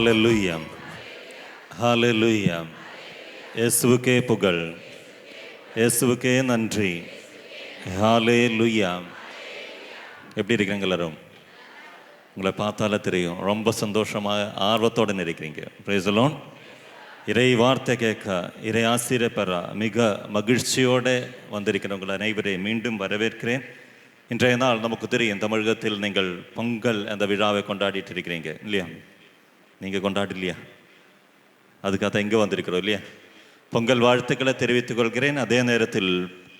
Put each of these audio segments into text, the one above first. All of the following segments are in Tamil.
ஹாலலுயம் ஹாலலுயம் இயேசுவுக்கே புகழ் இயேசுவுக்கே நன்றி ஹாலே ஹalleluya எப்படி இருக்கிறீங்க எல்லாரும் உங்களை பார்த்தாலே தெரியும் ரொம்ப சந்தோஷமாக ஆர்வத்தோடு இருக்கிறீங்க பிரேசலோன் இறை வார்த்தை கேட்க இறை ஆசிரியர் பெற மிக மகிழ்ச்சியோடு வந்திருக்கிறவங்களை அனைவரை மீண்டும் வரவேற்கிறேன் இன்றைய நாள் நமக்கு தெரியும் தமிழகத்தில் நீங்கள் பொங்கல் அந்த விழாவை கொண்டாடிட்டு இருக்கிறீங்க இல்லையா நீங்கள் கொண்டாடலையா அதுக்காக தான் இங்கே வந்திருக்கிறோம் இல்லையா? பொங்கல் வாழ்த்துக்களை தெரிவித்துக் கொள்கிறேன். அதே நேரத்தில்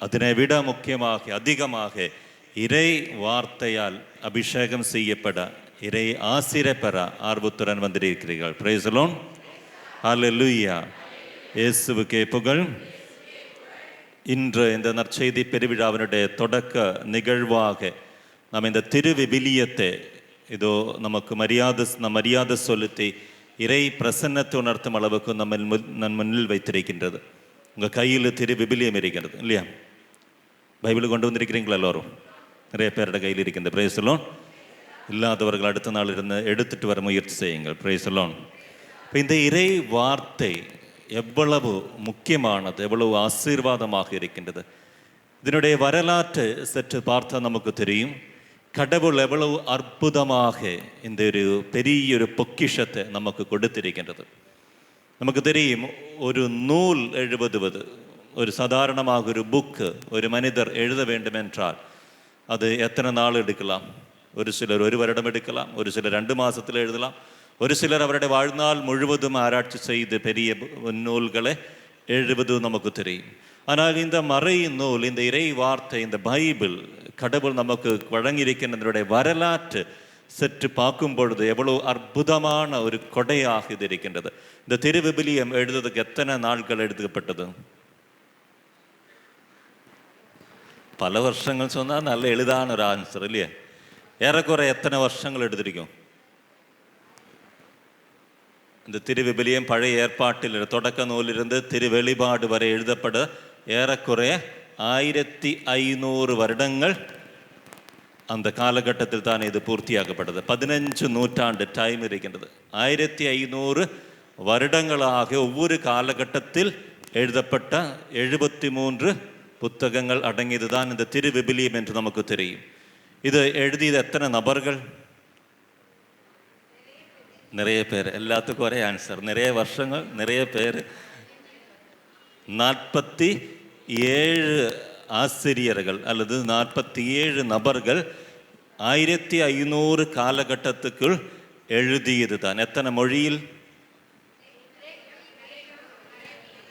அதனை விட முக்கியமாக அதிகமாக இறை வார்த்தையால் அபிஷேகம் செய்யப்பட இறை ஆசிரை பெற ஆர்வத்துடன் வந்திருக்கிறீர்கள். பிரேசலோன் ஹalleluya இயேசுவுக்கே புகழ். இன்று இந்த நற்செய்தி பெருவிழாவினுடைய தொடக்க நிகழ்வாக நாம் இந்த திருவிவிலியத்தை இதோ நமக்கு மரியாதை நம் மரியாதை செலுத்தி இறை பிரசன்னத்தை உணர்த்தும் அளவுக்கு நம்ம முன்- முன்னில் வைத்திருக்கின்றது. உங்கள் கையில் திரு விபிலியம் இருக்கிறது இல்லையா? பைபிள் கொண்டு வந்திருக்கிறீங்களா எல்லோரும்? நிறைய பேரோட கையில் இருக்கின்ற பிரேசலோன் இல்லாதவர்கள் அடுத்த நாள் இருந்து எடுத்துட்டு வர முயற்சி செய்யுங்கள். பிரேசலோன் இப்போ இந்த இறை வார்த்தை எவ்வளவு முக்கியமானது எவ்வளவு ஆசீர்வாதமாக இருக்கின்றது. இதனுடைய வரலாற்று சற்று பார்த்தா நமக்கு தெரியும். கடவுள் எவ்வளவு അർബുദമാകെ എന്റെ ഒരു പെരിയൊരു പൊക്കിഷത്തെ നമുക്ക് കൊടുത്തിരിക്കേണ്ടത്. നമുക്ക് തെരയും ഒരു നൂൽ എഴുപതുപത്. ഒരു സാധാരണമാകൊരു ബുക്ക് ഒരു മനിതർ എഴുത വേണ്ടുമെന്നാൽ അത് എത്ര നാൾ എടുക്കലാം? ഒരു ചിലർ ഒരു വരടം എടുക്കലാം ഒരു ചിലർ രണ്ട് മാസത്തിൽ എഴുതലാം ഒരു ചിലർ അവരുടെ വാഴ്നാൾ മുഴുവതും ആരാഴ്ച ചെയ്ത് പെരിയ നൂലുകളെ എഴുപത് നമുക്ക് തെരയും. ஆனால் இந்த മറയും നൂൽ ഇന്ന് இறை വാർത്ത ഇന്ന് ബൈബിൾ கடவுள் நமக்கு வழங்கியிருக்கின்றதனுடைய வரலாற்று சற்று பார்க்கும் பொழுது எவ்வளோ அற்புதமான ஒரு கொடையாக இது இருக்கின்றது. இந்த திருவிபிலியம் எழுதுறதுக்கு எத்தனை நாட்கள் எடுக்கப்பட்டது? பல வருஷங்கள் சொன்னால் நல்ல எளிதான ஒரு ஆன்சர் இல்லையா? ஏறக்குறை எத்தனை வருஷங்கள் எடுத்திருக்கும்? இந்த திருவிபிலியம் பழைய ஏற்பாட்டில் தொடக்க நூலிலிருந்து திருவெளிபாடு வரை எழுதப்பட ஏறக்குறைய ஆயிரத்தி ஐநூறு வருடங்கள் அந்த காலகட்டத்தில் தான் இது பூர்த்தியாக்கப்பட்டது பதினஞ்சு நூற்றாண்டு டைம் இருக்கின்றது ஆயிரத்தி ஐநூறு வருடங்களாக ஒவ்வொரு காலகட்டத்தில் எழுதப்பட்ட எழுபத்தி மூன்று புத்தகங்கள் அடங்கியது தான் இந்த திருவிபிலியம் என்று நமக்கு தெரியும் இது எழுதியது எத்தனை நபர்கள் நிறைய பேர் எல்லாத்துக்கும் ஒரே ஆன்சர் நிறைய வருஷங்கள் நிறைய பேர் நாற்பத்தி ஏழு ஆசிரியர்கள் அல்லது நாற்பத்தி ஏழு நபர்கள் ஆயிரத்தி ஐநூறு காலகட்டத்துக்குள் எழுதியது தான் எத்தனை மொழியில்?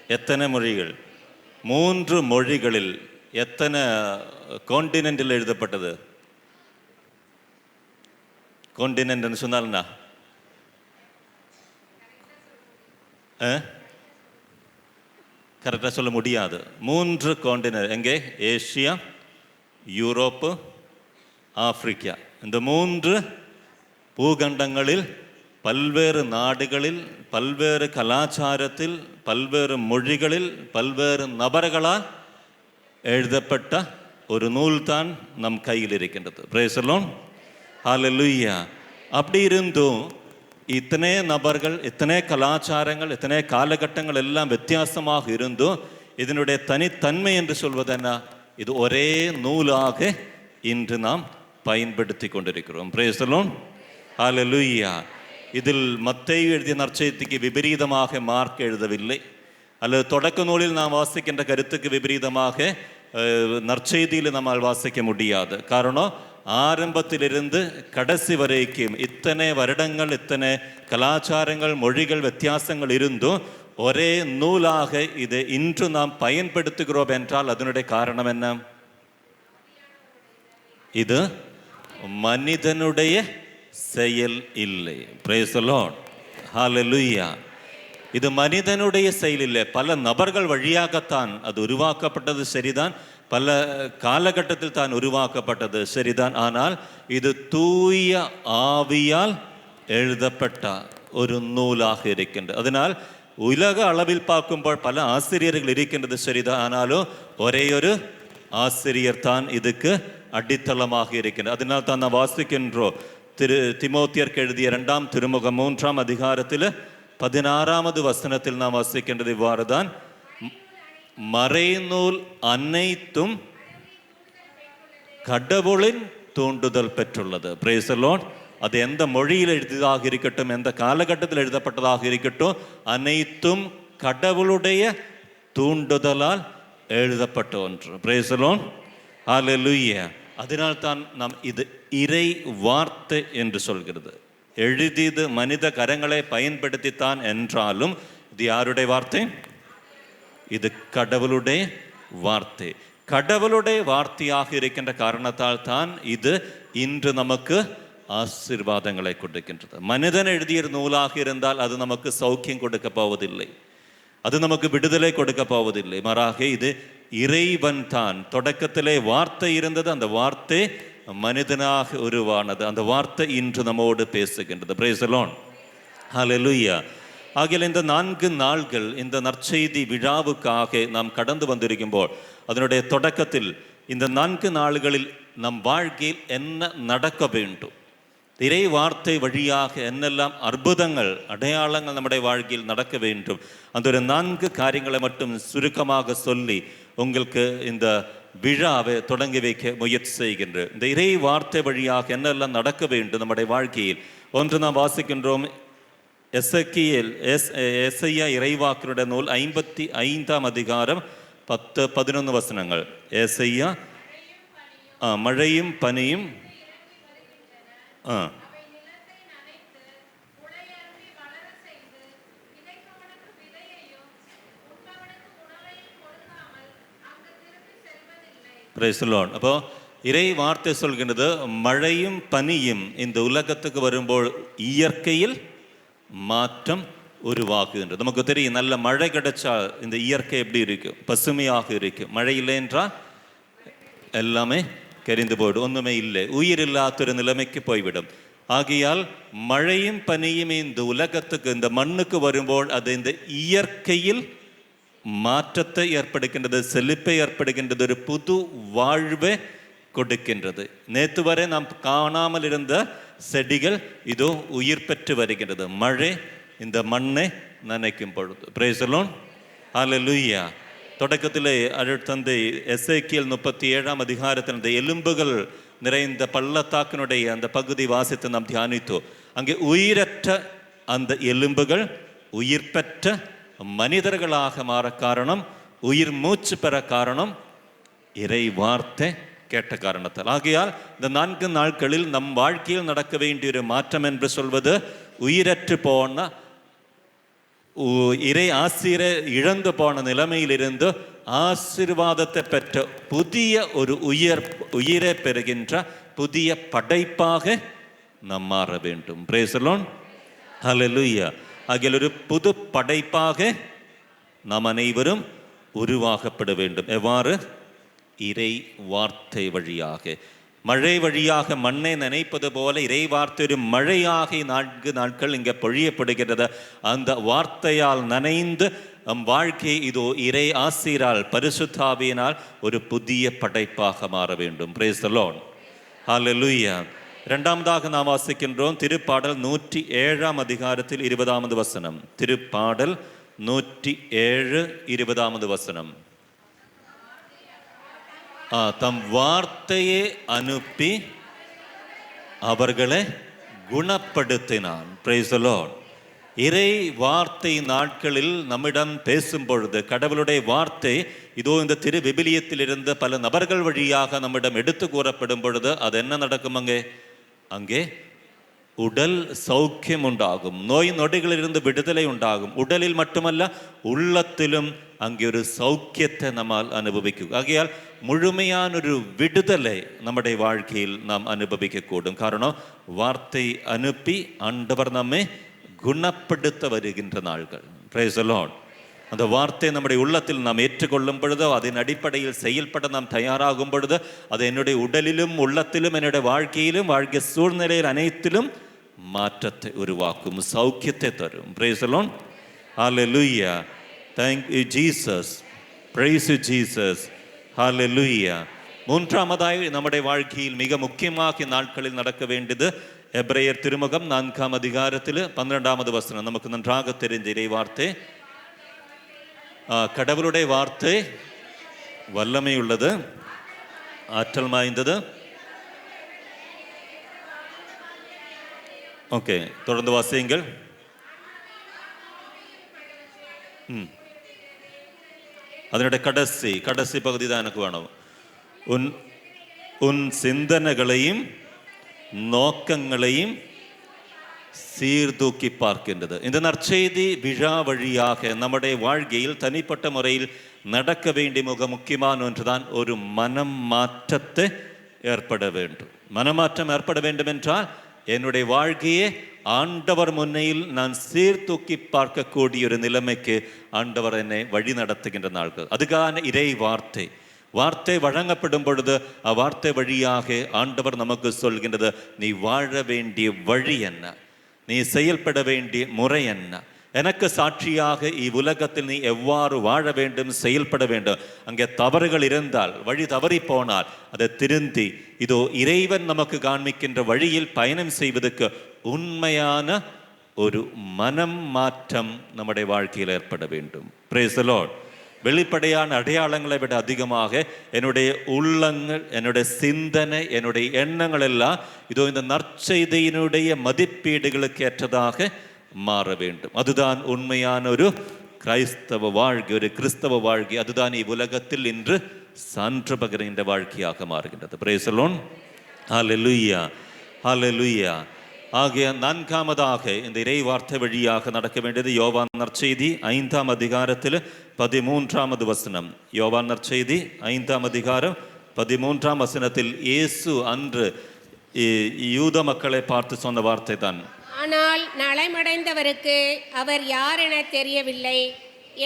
எத்தனை மொழிகள்? மூன்று மொழிகளில் எத்தனை காண்டினென்டில் எழுதப்பட்டது? காண்டினென்ட்னு சொன்னால்னா கரெக்டாக சொல்ல முடியாது. மூன்று காண்டினர் எங்கே? Asia Europe Africa. இந்த மூன்று பூகண்டங்களில் பல்வேறு நாடுகளில் பல்வேறு கலாச்சாரத்தில் பல்வேறு மொழிகளில் பல்வேறு நபர்களால் எழுதப்பட்ட ஒரு நூல் தான் நம் கையில் இருக்கின்றது. பிரேசலோன் ஹalleluya அப்படி இருந்தும் இத்தனை நபர்கள் இத்தனை கலாச்சாரங்கள் இத்தனை காலகட்டங்கள் எல்லாம் வித்தியாசமாக இருந்தும் இதனுடைய தனித்தன்மை என்று சொல்வது என்ன? இது ஒரே நூலாக இன்று நாம் பயன்படுத்தி கொண்டிருக்கிறோம். பிரேசலோன் ஹalleluya இதில் மத்தை எழுதிய நற்செய்திக்கு விபரீதமாக மார்க் எழுதவில்லை. அல்லது தொடக்க நூலில் நாம் வாசிக்கின்ற கருத்துக்கு விபரீதமாக நற்செய்தியில் நம்மால் வாசிக்க முடியாது. காரணம் ஆரம்பத்திலிருந்து கடைசி வரைக்கும் இத்தனை வருடங்கள் இத்தனை கலாச்சாரங்கள் மொழிகள் வித்தியாசங்கள் இருந்தும் ஒரே நூலாக இதை இன்று நாம் பயன்படுத்துகிறோம் என்றால் அதனுடைய காரணம் என்ன? இது மனிதனுடைய செயல் இல்லை. Praise the இது மனிதனுடைய செயல் இல்லை. பல நபர்கள் வழியாகத்தான் அது உருவாக்கப்பட்டது. சரிதான். பல காலகட்டத்தில் தான் உருவாக்கப்பட்டது. சரிதான். ஆனால் இது தூய ஆவியால் எழுதப்பட்ட ஒரு நூலாக இருக்கின்றது. அதனால் உலக அளவில் பார்க்கும்போது பல ஆசிரியர்கள் இருக்கின்றது. சரிதான். ஆனாலும் ஒரே ஒரு ஆசிரியர் தான் இதுக்கு அடித்தளமாக இருக்கின்றது அதனால் தான் நான் வாசிக்கின்றோம். திரு திமோத்தியர்க்கு எழுதிய இரண்டாம் திருமுகம் மூன்றாம் அதிகாரத்தில் பதினாறாவது வசனத்தில் நாம் வாசிக்கின்றது இவ்வாறு தான் மறைநூல் அனைத்தும் கடவுளின் தூண்டுதல் பெற்றுள்ளது. பிரேசலோன் அது எந்த மொழியில் எழுதியதாக இருக்கட்டும் எந்த காலகட்டத்தில் எழுதப்பட்டதாக இருக்கட்டும் அனைத்தும் கடவுளுடைய தூண்டுதலால் எழுதப்பட்ட ஒன்று. பிரேசலோன் அலலுய அதனால் தான் நாம் இது இறை வார்த்தை என்று சொல்கிறது. எழுதியது மனித கரங்களை பயன்படுத்தித்தான் என்றாலும் இது யாருடைய வார்த்தை? இது கடவுளுடைய வார்த்தை. கடவுளுடைய வார்த்தையாக இருக்கின்ற காரணத்தால் தான் இது இன்று நமக்கு ஆசீர்வாதங்களை கொடுக்கின்றது. மனிதன் எழுதிய நூலாக இருந்தால் அது நமக்கு சௌக்கியம் கொடுக்க போவதில்லை. அது நமக்கு விடுதலை கொடுக்க போவதில்லை. மாறாக இது இறைவன் தான். தொடக்கத்திலே வார்த்தை இருந்தது அந்த வார்த்தை மனிதனாக உருவானது. அந்த வார்த்தை இன்று நம்மோடு பேசுகின்றது. பிரேசலோன் ஹலெலுயா ஆகிய இந்த நான்கு நாள்கள் இந்த நற்செய்தி விழாவுக்காக நாம் கடந்து வந்திருக்கும்போது அதனுடைய தொடக்கத்தில் இந்த நான்கு நாள்களில் நம் வாழ்க்கையில் என்ன நடக்க வேண்டும்? இறை வார்த்தை வழியாக என்னெல்லாம் அற்புதங்கள் அடையாளங்கள் நம்முடைய வாழ்க்கையில் நடக்க வேண்டும்? அந்த ஒரு நான்கு காரியங்களை மட்டும் சுருக்கமாக சொல்லி உங்களுக்கு இந்த விழாவை தொடங்கி வைக்க முயற்சி செய்கின்ற இந்த இறை வார்த்தை வழியாக என்னெல்லாம் நடக்க வேண்டும் நம்முடைய வாழ்க்கையில்? ஒன்று நாம் வாசிக்கின்றோம் எசக்கியல் எஸ் எஸ்ஐயா இறைவாக்கினுடைய நூல் ஐம்பத்தி ஐந்தாம் அதிகாரம் பத்து பதினொன்று வசனங்கள். எஸ்ஐயா ஆ, மழையும் பனியும் ஆ. அவை அப்போ இறை வார்த்தை சொல்கின்றது மழையும் பனியும் இந்த உலகத்துக்கு வரும்போது இயற்கையில் மாற்றம் உருவாகுகின்றது. நமக்கு தெரியும் நல்ல மழை கிடைச்சா இந்த இயற்கை எப்படி இருக்கும்? பசுமையாக இருக்கும். மழை இல்லை என்றால் எல்லாமே கரிந்து போய்டும் ஒன்றுமே இல்லை. உயிர் இல்லாத ஒரு நிலைமைக்கு போய்விடும். ஆகையால் மழையும் பனியும் இந்த உலகத்துக்கு இந்த மண்ணுக்கு வரும்போது அது இந்த இயற்கையில் மாற்றத்தை ஏற்படுகின்றது செழிப்பை ஏற்படுகின்றது ஒரு புது வாழ்வை கொடுக்கின்றது. நேற்று வரை நாம் காணாமல் இருந்த செடிகள் இதோ உயிர் பெற்று வருகிறது. மழை இந்த மண்ணை நினைக்கும் பொழுது. பிரேசலோன் ஹalleluya தொடக்கத்திலே அருட்தந்தை எஸ்ஐக்கியல் முப்பத்தி ஏழாம் அதிகாரத்தில் அந்த எலும்புகள் நிறைந்த பள்ளத்தாக்கினுடைய அந்த பகுதி வாசித்து நாம் தியானித்தோம். அங்கே உயிரற்ற அந்த எலும்புகள் உயிர் பெற்ற மனிதர்களாக மாற காரணம் உயிர் மூச்சு பெற காரணம் இறை வார்த்தை கேட்ட காரணத்தால். ஆகையால் இந்த நான்கு நாட்களில் நம் வாழ்க்கையில் நடக்க வேண்டிய ஒரு மாற்றம் என்று சொல்வது உயிரற்று போன இறை ஆசிரியரை இழந்து போன நிலைமையிலிருந்து ஆசிர்வாதத்தை பெற்ற புதிய ஒரு உயர் உயிரை பெறுகின்ற புதிய படைப்பாக நாம் மாற வேண்டும். பிரேசலோன் ஹலலுயா ஆகிய ஒரு புது படைப்பாக நாம் அனைவரும் உருவாக்கப்பட வேண்டும். எவ்வாறு? இறை வார்த்தை வழியாக. மழை வழியாக மண்ணை நினைப்பது போல இறை வார்த்தை ஒரு மழையாக நான்கு நாட்கள் இங்கே பொழியப்படுகிறது. அந்த வார்த்தையால் நனைந்து நம் வாழ்க்கை இதோ இறை ஆசிரால் பரிசுத்தாவியினால் ஒரு புதிய படைப்பாக மாற வேண்டும். பிரேஸ் லோன் ஹalleluya இரண்டாவதாக நாம் வாசிக்கின்றோம் திருப்பாடல் நூற்றி ஏழாம் அதிகாரத்தில் இருபதாவது வசனம். திருப்பாடல் நூற்றி ஏழு இருபதாவது வசனம். தம் வார்த்தையை அனுப்பி அவர்களை குணப்படுத்தினான். Praise இறை வார்த்தை நாட்களில் நம்மிடம் பேசும் பொழுது கடவுளுடைய வார்த்தை இதோ இந்த திரு விபிலியத்திலிருந்து பல நபர்கள் வழியாக நம்மிடம் எடுத்து கூறப்படும் பொழுது அது என்ன நடக்கும் அங்கே? அங்கே உடல் சௌக்கியம் உண்டாகும். நோய் நொடிகளிலிருந்து விடுதலை உண்டாகும். உடலில் மட்டுமல்ல உள்ளத்திலும் அங்கே ஒரு சௌக்கியத்தை நம்மால் அனுபவிக்கும் ஆகையால் முழுமையான ஒரு விடுதலை நம்முடைய வாழ்க்கையில் நாம் அனுபவிக்கக்கூடும். காரணம் வார்த்தை அனுப்பி ஆண்டவர் நம்மை குணப்படுத்த வருகின்ற நாள்கள். பிரேஸ் the அந்த வார்த்தை நம்முடைய உள்ளத்தில் நாம் ஏற்றுக்கொள்ளும் பொழுதோ அதன் அடிப்படையில் செயல்பட நாம் தயாராகும் பொழுது அது என்னுடைய உடலிலும் உள்ளத்திலும் என்னுடைய வாழ்க்கையிலும் வாழ்க்கை சூழ்நிலையில் அனைத்திலும் மாற்றத்தை உருவாக்கும் சௌக்கியத்தை தரும். Praise alone hallelujah thank you jesus. Praise you jesus. Hallelujah. மூன்றாவதாய் நம்முடைய வாழ்க்கையில் மிக முக்கியமாக நாட்களில் நடக்க வேண்டியது எப்ரேயர் திருமுகம் நான்காம் அதிகாரத்தில் பன்னிரெண்டாவது வசனம். நமக்கு நன்றாக தெரிந்த இறை வார்த்தை கடவுளுடைய வார்த்தை வல்லமை உள்ளது ஆற்றல் வாய்ந்தது ஓகே தொடர்ந்து வாசியுங்கள். ம். அதனுடைய கடைசி கடைசி பகுதி தான் எனக்கு வேணும் உன் உன் சிந்தனைகளையும் நோக்கங்களையும் சீர்தூக்கி பார்க்கின்றது இந்த நற்செய்தி விழா வழியாக நம்முடைய வாழ்க்கையில் தனிப்பட்ட முறையில் நடக்க வேண்டிய மிக முக்கியமான ஒன்றுதான் ஒரு மனம் மாற்றத்தை ஏற்பட வேண்டும் மனமாற்றம் ஏற்பட வேண்டும் என்றால் என்னுடைய வாழ்க்கையே ஆண்டவர் முன்னையில் நான் சீர்தூக்கி பார்க்கக்கூடிய ஒரு நிலைமைக்கு ஆண்டவர் என்னை வழி நடத்துகின்ற நாட்கள் அதுக்கான இறை வார்த்தை. வார்த்தை வழங்கப்படும் பொழுது அவ்வார்த்தை வழியாக ஆண்டவர் நமக்கு சொல்கின்றது நீ வாழ வேண்டிய வழி என்ன? நீ செயல்பட வேண்டிய முறை என்ன? எனக்கு சாட்சியாக இவ்வுலகத்தில் நீ எவ்வாறு வாழ வேண்டும் செயல்பட வேண்டும்? அங்கே தவறுகள் இருந்தால் வழி தவறி போனால் அதை திருந்தி இதோ இறைவன் நமக்கு காண்பிக்கின்ற வழியில் பயணம் செய்வதற்கு உண்மையான ஒரு மனம் மாற்றம் நம்முடைய வாழ்க்கையில் ஏற்பட வேண்டும். பிரேசலோட் வெளிப்படையான அடையாளங்களை விட அதிகமாக என்னுடைய உள்ளங்கள் என்னுடைய சிந்தனை என்னுடைய எண்ணங்கள் எல்லாம் இதோ இந்த நற்செய்தியினுடைய மதிப்பீடுகளுக்கு ஏற்றதாக மாற வேண்டும். அதுதான் உண்மையான ஒரு கிரைஸ்தவ வாழ்க்கை ஒரு கிறிஸ்தவ வாழ்க்கை. அதுதான் இவ்வுலகத்தில் இன்று சான்று பகிர்கின்ற வாழ்க்கையாக மாறுகின்றது. பிரேசலோன் ஹலெலுயா ஹலெலுயா ஆகிய நான்காவதாக இந்த இறை வார்த்தை வழியாக நடக்க வேண்டியது யோவான் நற்செய்தி ஐந்தாம் அதிகாரத்தில் பதிமூன்றாவது வசனம். யோவான் நற்செய்தி ஐந்தாம் அதிகாரம் பதிமூன்றாம் வசனத்தில் இயேசு அன்று யூத மக்களை பார்த்து சொன்ன வார்த்தை தான் ஆனால் நலமடைந்தவருக்கு அவர் யார் என தெரியவில்லை.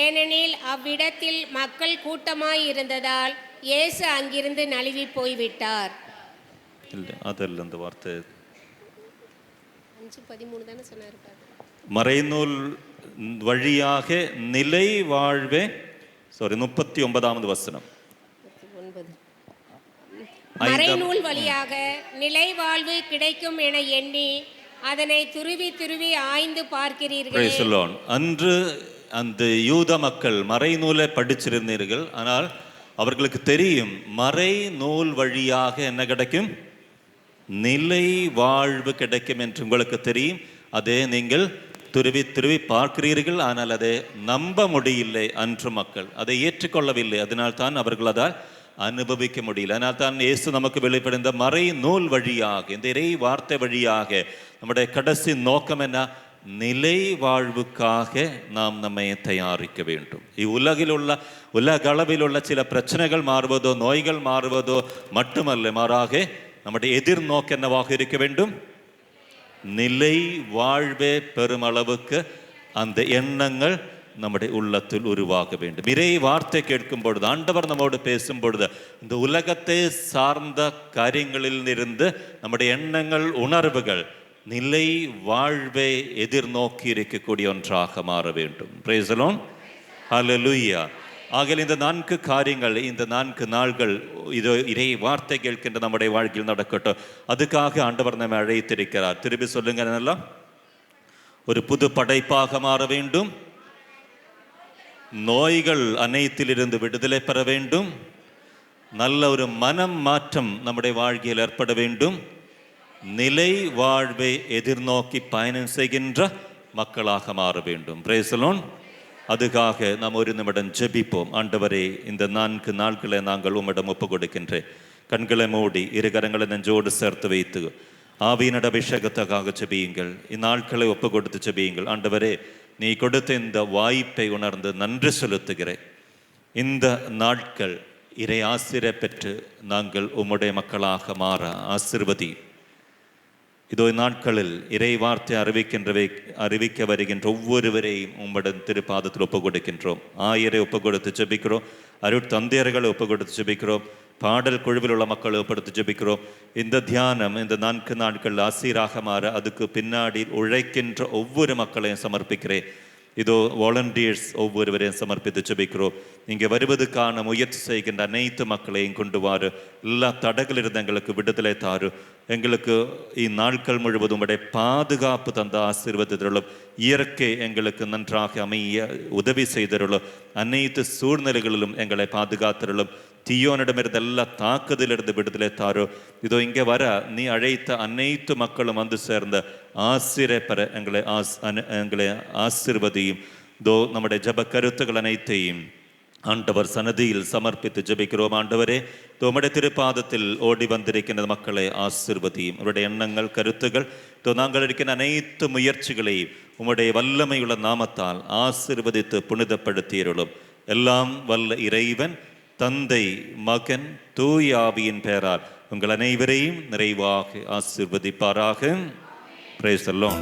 ஏனெனில் அவ்விடத்தில் மக்கள் கூட்டமாய் இருந்ததால் இயேசு அங்கிருந்து நழுவி போய்விட்டார். இல்லை அதல்ல அந்த வார்த்தை அஞ்சு பதிமூணு தானே சொன்னார் மறைநூல் வழியாக நிலை வாழ்வே சாரி முப்பத்தி ஒன்பதாவது வசனம் மறைநூல் வழியாக நிலை வாழ்வு கிடைக்கும் என எண்ணி அதனை துருவி துருவி ஆய்ந்து பார்க்கிறீர்களே. அன்று அந்த யூத மக்கள் மறைநூலை படிச்சிருந்தீர்கள் ஆனால் அவர்களுக்கு தெரியும் மறைநூல் வழியாக என்ன கிடைக்கும்? நிலை வாழ்வு கிடைக்கும் என்று உங்களுக்கு தெரியும். அதே நீங்கள் துருவி துருவி பார்க்கிறீர்கள். ஆனால் அதை நம்ப முடியவில்லை அன்று மக்கள். அதை ஏற்றுக்கொள்ளவில்லை. அதனால் தான் அவர்கள் அதால் அனுபவிக்க முடியல. அதனால் தான் இயேசு நமக்கு வெளிப்படுந்த மறை நூல் வழியாக இந்த இறை வார்த்தை வழியாக நம்முடைய கடைசி நோக்கம் என்ன? நிலை வாழ்வுக்காக நாம் நம்மை தயாரிக்க வேண்டும். இவ்வுலகில் உள்ள உலக அளவில் உள்ள சில பிரச்சனைகள் மாறுவதோ நோய்கள் மாறுவதோ மட்டுமல்ல மாறாக நம்முடைய எதிர்நோக்கு என்னவாக இருக்க வேண்டும்? நிலை வாழ்வே பெருமளவுக்கு அந்த எண்ணங்கள் நம்முடைய உள்ளத்தில் உருவாக வேண்டும். இறை வார்த்தை கேட்கும் பொழுது ஆண்டவர் நம்மோடு பேசும் பொழுது இந்த உலகத்தை சார்ந்த காரியங்களில் இருந்து நம்முடைய எண்ணங்கள் உணர்வுகள் நிலை வாழ்வை எதிர்நோக்கி இருக்கக்கூடிய ஒன்றாக மாற வேண்டும். பிரேசலோன் ஹalleluya ஆகவே இந்த நான்கு காரியங்கள் இந்த நான்கு நாள்கள் இது இறை வார்த்தை கேட்கின்ற நம்முடைய வாழ்க்கையில் நடக்கட்டும். அதுக்காக ஆண்டவர் நம்மை அழைத்திருக்கிறார். திருப்பி சொல்லுங்க நல்லா ஒரு புது படைப்பாக மாற வேண்டும். நோய்கள் அனைத்திலிருந்து விடுதலை பெற வேண்டும். நல்ல ஒரு மனம் மாற்றம் நம்முடைய வாழ்க்கையில் ஏற்பட வேண்டும். நிலை வாழ்வை எதிர்நோக்கி பயணம் செய்கின்ற மக்களாக மாற வேண்டும். பிரேசலோன் அதுக்காக நாம் ஒரு நிமிடம் ஜெபிப்போம். ஆண்டவரே இந்த நான்கு நாட்களை நாங்கள் உம்மிடம் ஒப்பு கொடுக்கின்றேன் கண்களை மூடி இரு கரங்களை நெஞ்சோடு சேர்த்து வைத்து ஆவியினட அபிஷேகத்துக்காக ஜெபியுங்கள். இந்நாட்களை ஒப்பு கொடுத்து ஜெபியுங்கள். ஆண்டவரே நீ கொடுத்த இந்த வாய்ப்பை உணர்ந்து நன்றி செலுத்துகிறேன். இந்த நாட்கள் இறை ஆசிரியர் பெற்று நாங்கள் உம்முடைய மக்களாக மாற ஆசிர்வதி. இதோ நாட்களில் இறை வார்த்தை அறிவிக்கின்றவை அறிவிக்க வருகின்ற ஒவ்வொருவரையும் உம்மிடம் திருப்பாதத்தில் ஒப்புக் கொடுக்கின்றோம் ஆயரை ஒப்புக் கொடுத்து ஜெபிக்கிறோம். அருட் தந்தையர்களை ஒப்புக் கொடுத்து ஜெபிக்கிறோம். பாடல் குழுவில் உள்ள மக்களை ஒப்படுத்து ஜெபிக்கிறோம். இந்த தியானம் இந்த நான்கு நாட்கள் ஆசீராக மாற அதுக்கு பின்னாடி உழைக்கின்ற ஒவ்வொரு மக்களையும் சமர்ப்பிக்கிறேன். இதோ வாலண்டியர்ஸ் ஒவ்வொருவரையும் சமர்ப்பித்து ஜெபிக்கிறோம். இங்கே வருவதற்கான முயற்சி செய்கின்ற அனைத்து மக்களையும் கொண்டு வாரு. எல்லா தடங்களிலிருந்து எங்களுக்கு விடுதலை தாரு. எங்களுக்கு இந்நாட்கள் முழுவதும் உடைய பாதுகாப்பு தந்த ஆசீர்வதித்தருளும் இயற்கை எங்களுக்கு நன்றாக அமைய உதவி செய்தருளும். அனைத்து சூழ்நிலைகளிலும் எங்களை பாதுகாத்தருளும். தீயோனிடமிருந்து எல்லா தாக்குதலிருந்து விடுதலை தாரோ. இதோ இங்கே வர நீ அழைத்த அனைத்து மக்களும் வந்து சேர்ந்த ஆசிரிய பெற எங்களை ஆஸ் எங்களை ஆசிர்வதியும். இதோ நம்முடைய ஜப கருத்துக்கள் அனைத்தையும் ஆண்டவர் சன்னதியில் சமர்ப்பித்து ஜபிக்கிறோம் ஆண்டவரே. இதோ திருப்பாதத்தில் ஓடி வந்திருக்கின்ற மக்களை ஆசிர்வதியும். அவருடைய எண்ணங்கள் கருத்துகள் தோ நாங்கள் இருக்கின்ற அனைத்து முயற்சிகளையும் உம்முடைய வல்லமையுள்ள நாமத்தால் ஆசிர்வதித்து புனிதப்படுத்தியருளும். எல்லாம் வல்ல இறைவன் தந்தை மகன் தூயாவியின் பெயரால் உங்கள் அனைவரையும் நிறைவாக ஆசிர்வதிப்பாராக பிரேசல்லோன்.